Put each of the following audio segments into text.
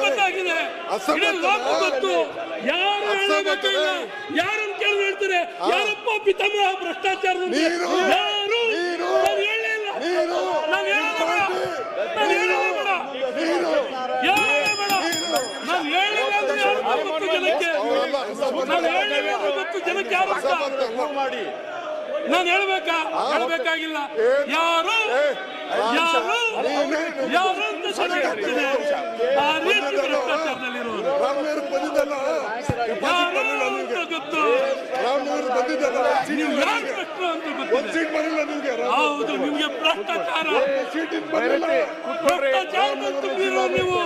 ಗೊತ್ತಾಗಿದೆ. ಗೊತ್ತು ಯಾರು ಹೇಳಬೇಕಾಗಿಲ್ಲ ಯಾರನ್ನ ಕೇಳಿ ಹೇಳ್ತಾರೆ. ಯಾರಪ್ಪ ಪಿತಾಮಹ ಭ್ರಷ್ಟಾಚಾರದ ನೀನು. ಯಾರು? ನೀನು. ನಾನು ಹೇಳೇ ಇಲ್ಲ. ನೀನು. ನಾನು ಹೇಳೋದೇ ಬೇಡ. ನಾನು. ಹೇಳೋದೇ ನೀನು. ಹೇಳಿಲ್ಲ ಅಂದ್ರೆ ಯಾರು ಗೊತ್ತು ಜನಕ್ಕೆ. ನಾನು ಹೇಳಿಲ್ಲ ಅಂದ್ರೆ ಗೊತ್ತು ಜನಕ್ಕೆ ಯಾರು ಗೊತ್ತಾ? ಮಾಡಿ. ನಾನು ಹೇಳ್ಬೇಕಾ? ಹೇಳ್ಬೇಕಾಗಿಲ್ಲ. ಯಾರು? ಯಾರು? ಯಾರು? ಅಂತ ಚೆನ್ನಾಗಿರ್ತೀನಿ ಆ ರೀತಿ ಬಂದಿದ್ದಲ್ಲ ಯಾರು ಗೊತ್ತು. ಬಂದಿದ್ದಲ್ಲ. ನೀವು ಯಾರು ಭ್ರಷ್ಟರು ಅಂತ ಒಂದ್ ಗೊತ್ತಿದೆ ಸೀಟ್ ಬರಲಿಲ್ಲ ನಿಮ್ಗೆ. ಹೌದು ನಿಮ್ಗೆ ಭ್ರಷ್ಟಾಚಾರ. ಸೀಟ್ ಬರಲಿಲ್ಲ ಭ್ರಷ್ಟಾಚಾರದಲ್ಲಿ ತುಂಬಿರೋ ನೀವು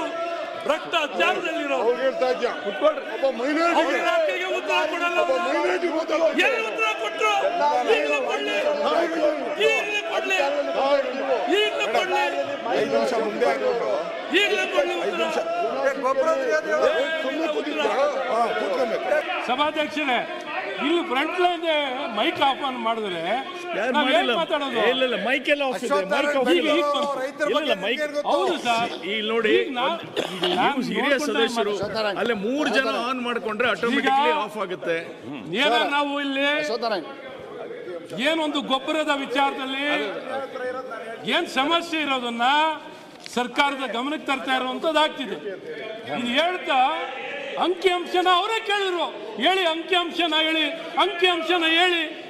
ಭ್ರಷ್ಟಾಚಾರದಲ್ಲಿರೋ ಅವ್ರು ಹೇಳ್ತಾ ಇದ್ಯಾ? ಒಬ್ಬ ಅವ್ರ ಮೈನಾರಿಟಿಗೆ ಇಲಾಖೆಗೆ ಉತ್ತರ ಕೊಡಲ್ಲ. ಒಬ್ಬ ಮೈನಾರಿಟಿ ಹೋದಲ್ಲ ಎಲ್ಲಿ ಉತ್ತರ ಕೊಟ್ರು? ಈಗಲೇ ಕೊಡ್ಲಿ. ಈಗಲೇ ಕೊಡ್ಲಿ. ಈಗಲೇ ಕೊಡ್ಲಿ. ಐದು ನಿಮಿಷ ಮುಂದೆ ಆಗೋದು ಸಭಾಧ್ಯಕ್ಷರೇ ಇಲ್ಲಿ front line mic off on ಮಾಡಿದ್ರೆ ಯಾರು ನಾವ್ ಏನ್ ಮಾಡಿಲ್ಲ? ಮಾತಾಡೋದು? ಇಲ್ಲ ಇಲ್ಲ ಮೈಕ್ ಎಲ್ಲ ಆಫ್ ಇದೆ. ಮೈಕ್ ಆಫ್ ಇಲ್ಲ ಇಲ್ಲ ಇಲ್ಲ ಮೈಕ್ ಹೌದು ಸರ್. ಇಲ್ಲಿ ನೋಡಿ ಹಿರಿಯ ಸದಸ್ಯರು. ಅಲ್ಲೇ ಮೂರು ಜನ ಆನ್ ಮಾಡ್ಕೊಂಡ್ರೆ ಆಟೋಮೆಟಿಕ್ಲಿ ಆಫ್ ಆಗುತ್ತೆ. ಏನೋ ನಾವು ಇಲ್ಲಿ ಏನೊಂದು ಗೊಬ್ಬರದ ವಿಚಾರದಲ್ಲಿ ಏನ್ ಸಮಸ್ಯೆ ಇರೋದನ್ನ ಸರ್ಕಾರದ ಗಮನಕ್ಕೆ ತರ್ತಾ ಇರುವಂತದ್ದು ಆಗ್ತಿದೆ. ಇದು ಹೇಳ್ತಾ ಅಂಕಿ ಅಂಶನ ಅವರೇ ಕೇಳಿದ್ರು. ಹೇಳಿ ಅಂಕಿ ಅಂಶನ ಹೇಳಿ, ಅಂಕಿ ಅಂಶನ ಹೇಳಿ.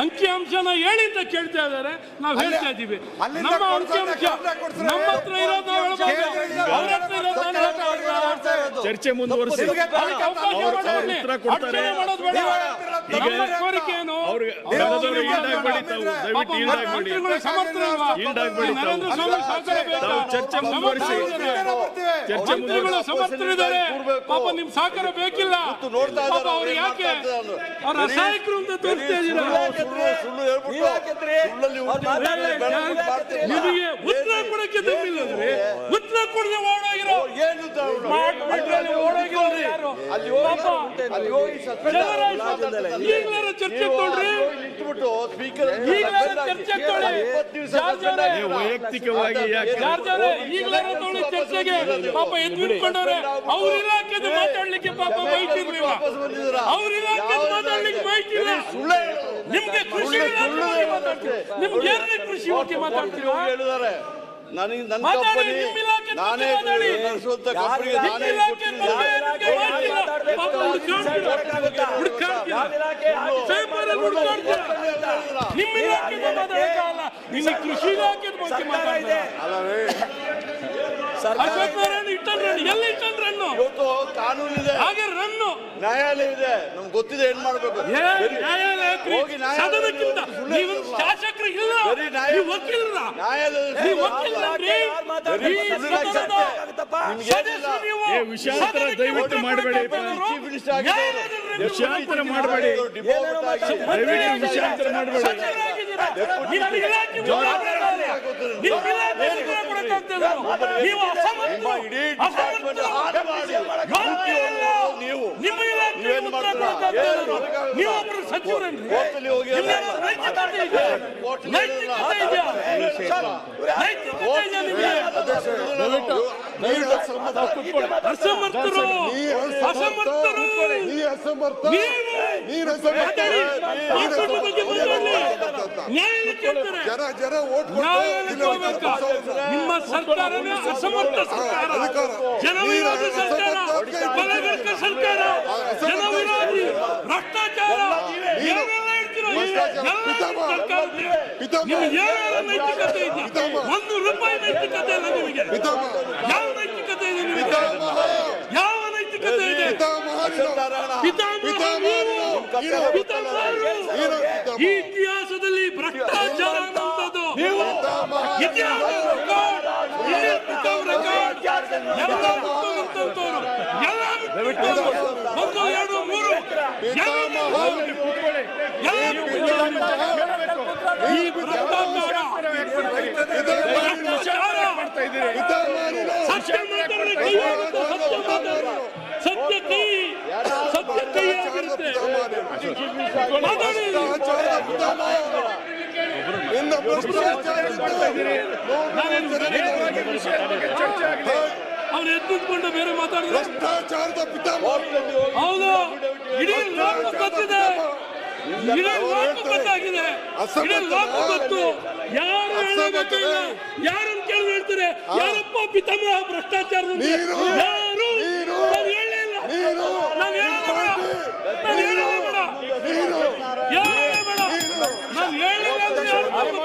ಅಂಕಿ ಅಂಶನ ಹೇಳಿ ಅಂತ ಕೇಳ್ತಾ ಇದ್ದಾರೆ. ನಾವು ಹೇಳ್ತಾ ಇದ್ದೀವಿ. ನಮ್ಮ ಅಂಕಿಅಂಶ ನಮ್ಮ ಹತ್ರ ಇರೋದು ನಾವು ಹೇಳ್ಬೋದು. ಚರ್ಚೆ ಮುಂದುವರಿಸಿ. ಕೋರಿಕೆ ಏನು? ಪಾಪ ಚರ್ಚೆ ಮುಂದುವರಿಸಿ. ಚರ್ಚೆ ಮಂತ್ರಿಗಳು ಸಮರ್ಥರಿದ್ದಾರೆ. ನಿಮ್ ಸಹಕಾರ ಬೇಕಿಲ್ಲ. ನೋಡ್ತಾ ಪಾಪ ಅವ್ರು ಯಾಕೆ. ಅವ್ರ ಅಸಹಾಯಕರು ಅಂತ ತೋರಿಸ್ತಾ ಇದ್ದೀರಾ? ಸುಳ್ಳು ಸುಳ್ಳು ನಿಮಗೆ ಉತ್ತರ ಕೊಡಕ್ಕೆ ದಮ್ಮಿಲ್ಲ ಅಂದ್ರೆ ಉತ್ತರ ಕೊಡದೆ ಓಡೋಗಿರೋ ಏನು ಈಗಲಾರ ಚರ್ಚೆ ತೊಳ್ರಿ. ಈಗಲಾರ ಚರ್ಚೆ ತೊಳಿ ವೈಯಕ್ತಿಕವಾಗಿ ಈಗಲಾರ ತೊಳಿ ಚರ್ಚೆಗೆ. ಪಾಪ ಎದ್ದು ನಿಂತ್ಕೊಂಡವ್ರೆ ಅವ್ರ? ಇಲಾಖೆದು ಮಾತಾಡ್ಲಿಕ್ಕೆ ಪಾಪ ಬೈಕ್ ಇರ್ಲಿಲ್ಲ ಅವ್ರ ಇಲಾಖೆದು ಮಾತಾಡ್ಲಿಕ್ಕೆ ಬೈಕ್ ಇಲ್ಲ ನಿಮ್ಗೆ ಕೃಷಿ ನಿಮ್ಗೆ ಏನೇ ಕೃಷಿ ಬಗ್ಗೆ ಮಾತಾಡ್ತೀರಾ? ಹೇಳಿದ್ದಾರೆ. ನನಗೆ ನನ್ನ ಕಂಪನಿ ನಾನೇ. ನಡೆಸುವಂತ ಕಂಪನಿಗೆ ನಿಮ್ಮ ನಾನೇ. ನಿಮ್ಮ ಕೃಷಿ ಇಲಾಖೆ ಬಗ್ಗೆ ಅಲ್ಲವೇ ಎಲ್ಲಿ ಇಟ್ಟನ್ರನ್ನು ಇವತ್ತು ಇದೆ ಹಾಗೆ ರನ್ನು. ನ್ಯಾಯಾಲಯ ಇದೆ ನಮ್ಗೆ ಗೊತ್ತಿದೆ ಏನ್ ಮಾಡ್ಬೇಕು? ಏ ನ್ಯಾಯಾಲಯಕ್ರಿ ಹೋಗಿ ನ್ಯಾಯಾಲಯ ಸದನಕ್ಕಿಂತ ನೀವು ಶಾಸಕರು ಇಲ್ಲ. ಬರೀ ನ್ಯಾಯ- ನೀವು ವಕೀಲರ ನ್ಯಾಯಾಲಯ ನೀವು ವಕೀಲರನ್ರಿ ಈ ಸದನದ ಸದಸ್ಯರು ನೀವು ಏ, ವಿಷಯಾಂತರ ಸದನಕ್ಕೆ ದಯವಿಟ್ಟು ಉತ್ತರ ಮಾಡಬೇಡಿ. ಕೊಡಬೇಕಾದವರು ಚೀಫ್ ಮಿನಿಸ್ಟರ್. ನ್ಯಾಯಾಲಯದಲ್ಲಿ ವಿಷಯಾಂತರ ಮಾಡಬೇಡಿ. ದಯವಿಟ್ಟು ಮಾಡಬೇಡಿ. ಸಚಿವರಾಗಿದ್ದೀರಾ? ನಿಮ್ಮ ಇಲಾಖೆ ನೀವು ಅಸಮರ್ಥರು. ನೀವು ಅಸಮರ್ಥರು. ನೀವು. ನಿಮ್ಮ ಇಲಾಖೆ ಉತ್ತರ? ನೀವು ನೀವೊಬ್ರು ಸಚಿವರನ್ರಿ? ಕೋರ್ಟಲ್ಲಿ ಹೋಗಿ ನಿಮ್ಗೇನಾದ್ರು ನೈತಿಕತೆ ಇದೆಯಾ? ನೈತಿಕತೆ ಇದೆಯಾ? ನೈತಿಕತೆ ಇದೆಯಾ ನಿಮ್ಗೆ? ಅಸಮರ್ಥರು. ಅಸಮರ್ಥರು. ನೀ ಅಸಮರ್ಥ. ನೀವು ಅಸಮರ್ಥ. ನೀನ್ ಮಾತಾಡೋ. ಬಗ್ಗೆ ಮಾತಾಡ್ಲಿ. ಅಸಮರ್ಥ. ನ್ಯಾಯ ಕೇಳ್ತಾರೆ ಜನ ಜನ ಓಟ್ ನ್ಯಾಯಾಲಯಕ್ಕೆ ನಿಮ್ಮ ಸರ್ಕಾರವೇ ಅಸಮರ್ಥ ಸರ್ಕಾರ. ಜನವಿರೋಧಿ ಸರ್ಕಾರ. ಬಲಗರ್ಕ ಸರ್ಕಾರ. ಜನವಿರೋಧಿ. ಭ್ರಷ್ಟಾಚಾರ. ಏನೆಲ್ಲ ಹೇಳ್ತೀರೋ. ನಿಮ್ಗೆ ನೈತಿಕತೆ ಇದೆ. ಒಂದು ರೂಪಾಯಿ ನೈತಿಕತೆ ಇಲ್ಲ ನಿಮಗೆ. ಯಾವ ನೈತಿಕತೆ ಇದೆ ನಿಮಗೆ? ಯಾವ ನೈತಿಕತೆ ಇದೆ? ಪಿತಾಮಹ. ಈ ಇತಿಹಾಸದಲ್ಲಿ ಭ್ರಷ್ಟಾಚಾರ ಒಂದು ಎರಡು ಮೂರು. ಈ ಭ್ರಷ್ಟಾಚಾರ. ಸತ್ಯ ಆಗಿದೆ ಅವ್ರು ಎದ್ದುಕೊಂಡು ಬೇರೆ ಮಾತಾಡಿದ್ರೆ ಭ್ರಷ್ಟಾಚಾರದ ಹೌದು ಇಡೀ ಲೋಕ ಗೊತ್ತಿದೆ ಇಡೀ ಗೊತ್ತಾಗಿದೆ ಇಡೀ ಲೋಕ ಗೊತ್ತು ಯಾರು ಹೇಳಬೇಕಿಲ್ಲ ಯಾರನ್ನು ಕೇಳಿ ಹೇಳ್ತಾರೆ ಯಾರಪ್ಪ ಪಿತಾಮಹ ಭ್ರಷ್ಟಾಚಾರದ ನೀನು. ಯಾರು ನೀನು. ನಾನು ಹೇಳೇ ನಾನು ಹೇಳೋದೇ ಬೇಡ ನಾನು ಹೇಳೋದೇ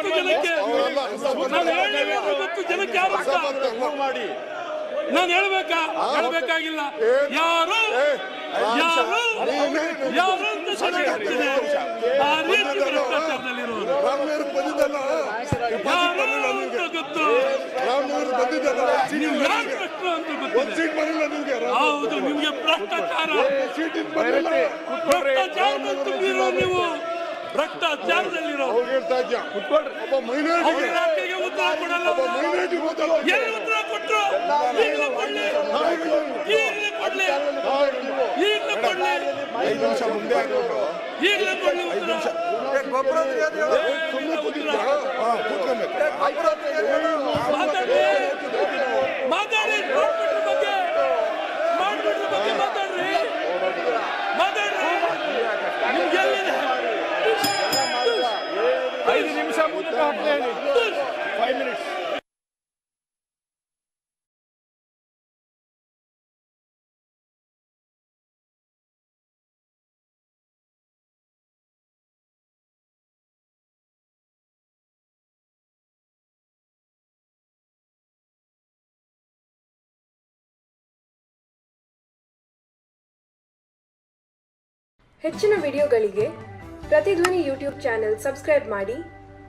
ಗೊತ್ತು ಜನಕ್ಕೆ ನಾನು ಗೊತ್ತು ಜನಕ್ಕೆ ಯಾರು ಅಂತ. ಮಾಡಿ. ನಾನು ಹೇಳ್ಬೇಕಾ? ಹೇಳ್ಬೇಕಾಗಿಲ್ಲ. ಯಾರು? ಯಾರು? ಯಾರು ಅಂತ ಆ ರೀತಿ ಯಾರು ಗೊತ್ತು? ನೀವು ಯಾರು ಭ್ರಷ್ಟರು ಅಂತ ಗೊತ್ತಿದೆ ಹೌದು ನಿಮ್ಗೆ ಭ್ರಷ್ಟಾಚಾರ. ಭ್ರಷ್ಟಾಚಾರದಲ್ಲಿ ತುಂಬಿರೋ ನೀವು. ಒಬ್ಬ ಮೈನಾರಿಟಿಗೆ ಇಲಾಖೆಗೆ ಉತ್ತರ ಕೊಡಲ್ಲ. ಎಲ್ಲಿ ಉತ್ತರ ಕೊಟ್ರು? ಈಗಲೇ ಕೊಡ್ಲಿ. ಈಗಲೇ ಕೊಡ್ಲಿ. ಈಗಲೇ ಕೊಡ್ಲಿ. ಐದು ನಿಮಿಷ ಮುಂದೆ ಈಗಲೇ ಕೊಡ್ಲಿ ಉತ್ತರ. ಮಾತಾಡಿ. ಮಾತಾಡಿ. ಬಗ್ಗೆ ಬಗ್ಗೆ ಮಾತಾಡ್ರಿ ಮುಂದೆ it. Five minutes. ಹೆಚ್ಚಿನ ವಿಡಿಯೋಗಳಿಗೆ ಪ್ರತಿಧ್ವನಿ ಯೂಟ್ಯೂಬ್ ಚಾನೆಲ್ ಸಬ್ಸ್ಕ್ರೈಬ್ ಮಾಡಿ